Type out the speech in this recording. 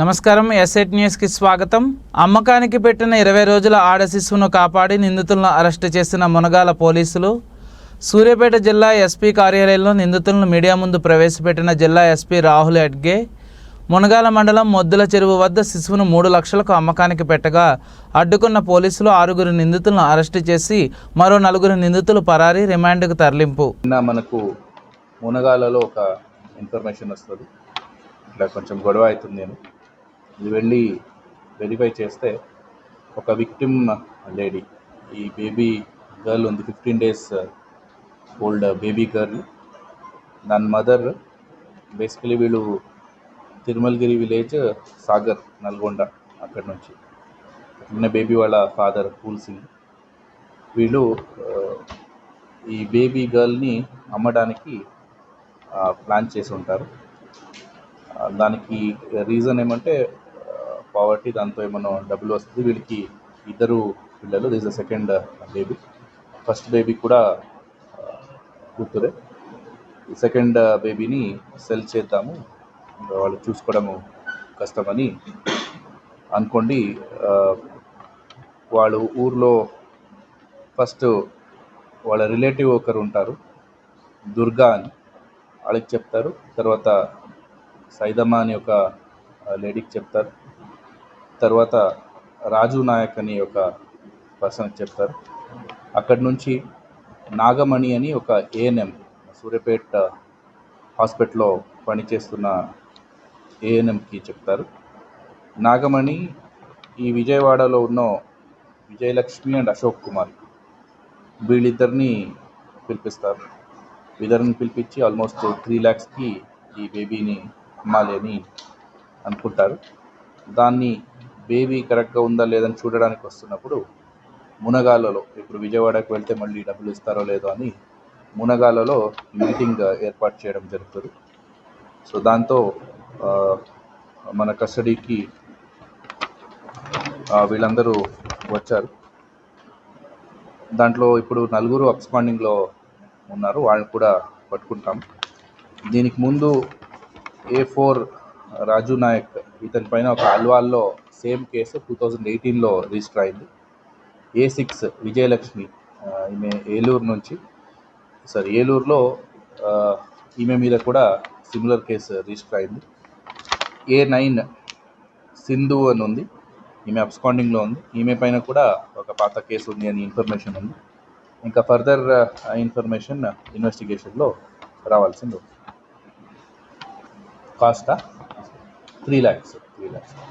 నమస్కారం ఎస్ఎట్ న్యూస్కి స్వాగతం. అమ్మకానికి పెట్టిన ఇరవై రోజుల ఆడ శిశువును కాపాడి నిందితులను అరెస్టు చేసిన మునగాల పోలీసులు. సూర్యాపేట జిల్లా ఎస్పీ కార్యాలయంలో నిందితులను మీడియా ముందు ప్రవేశపెట్టిన జిల్లా ఎస్పీ రాహుల్ ఎడ్గే మునగాల మండలం మొద్దుల చెరువు వద్ద శిశువును మూడు లక్షలకు అమ్మకానికి పెట్టగా అడ్డుకున్న పోలీసులు ఆరుగురు నిందితులను అరెస్టు చేసి మరో నలుగురు నిందితులు పరారి రిమాండ్కు తరలింపు. మనకు మునగాలలో ఒక ఇన్ఫర్మేషన్ వస్తుంది. ఇట్లా కొంచెం గొడవ అవుతుంది నేను ఇది వెళ్ళి వెరిఫై చేస్తే ఒక విక్టిమ్ లేడీ ఈ బేబీ గర్ల్ ఉంది fifteen days old baby girl దాని మదర్ బేసికలీ వీళ్ళు తిరుమలగిరి విలేజ్ సాగర్ నల్గొండ అక్కడ నుంచి. ఉన్న బేబీ వాళ్ళ ఫాదర్ పూల్ సింగ్. వీళ్ళు ఈ బేబీ గర్ల్ని అమ్మడానికి ప్లాన్ చేసి ఉంటారు. దానికి రీజన్ ఏమంటే పావర్టీ దాంతో ఏమన్నా డబ్బులు వస్తుంది వీళ్ళకి ఇద్దరు పిల్లలు this the second baby first baby కూడా కూతురే సెకండ్ బేబీని సెల్ చేద్దాము. వాళ్ళు చూసుకోవడము కష్టమని అనుకోండి uh, వాళ్ళు ఊర్లో ఫస్ట్ వాళ్ళ రిలేటివ్ ఒకరు ఉంటారు దుర్గా అని. వాళ్ళకి చెప్తారు. తర్వాత సైదమ్మ అని ఒక uh, లేడీకి చెప్తారు. తర్వాత రాజు నాయక్ అని ఒక పర్సన్ చెప్తారు. అక్కడి నుంచి నాగమణి అని ఒక ఏఎన్ఎం సూర్యాపేట హాస్పిటల్లో పనిచేస్తున్న ఏఎన్ఎంకి చెప్తారు. నాగమణి ఈ విజయవాడలో ఉన్న విజయలక్ష్మి అండ్ అశోక్ కుమార్ వీళ్ళిద్దరిని పిలిపిస్తారు. వీళ్ళని పిలిపించి ఆల్మోస్ట్ త్రీ ల్యాక్స్కి ఈ బేబీని అమ్మాలి అని అనుకుంటారు. దాన్ని బేబీ కరెక్ట్గా ఉందా లేదని చూడడానికి వస్తున్నప్పుడు మునగాలలో ఇప్పుడు విజయవాడకు వెళ్తే మళ్ళీ డబ్బులు ఇస్తారో లేదో అని మునగాలలో మీటింగ్ ఏర్పాటు చేయడం జరుగుతుంది. సో దాంతో మన కస్టడీకి వీళ్ళందరూ వచ్చారు. దాంట్లో ఇప్పుడు నలుగురు అబ్స్పాండింగ్లో ఉన్నారు. వాళ్ళని కూడా పట్టుకుంటాం. దీనికి ముందు ఏ ఫోర్ రాజు నాయక్ ఇతని పైన ఒక అల్వాల్లో సేమ్ కేసు టూ థౌజండ్ ఎయిటీన్లో రిజిస్టర్ అయింది. ఏ సిక్స్ విజయలక్ష్మి ఈమె ఏలూరు నుంచి సారీ ఏలూరులో ఈమె మీద కూడా సిమిలర్ కేసు రిజిస్టర్ అయింది. ఏ నైన్ సింధు అని ఉంది ఈమె అబ్స్కాండింగ్లో ఉంది. ఈమె పైన కూడా ఒక పాత కేసు ఉంది అని ఇన్ఫర్మేషన్ ఉంది. ఇంకా ఫర్దర్ ఇన్ఫర్మేషన్ ఇన్వెస్టిగేషన్లో రావాల్సింది. కాస్టా? Three lakhs three lakhs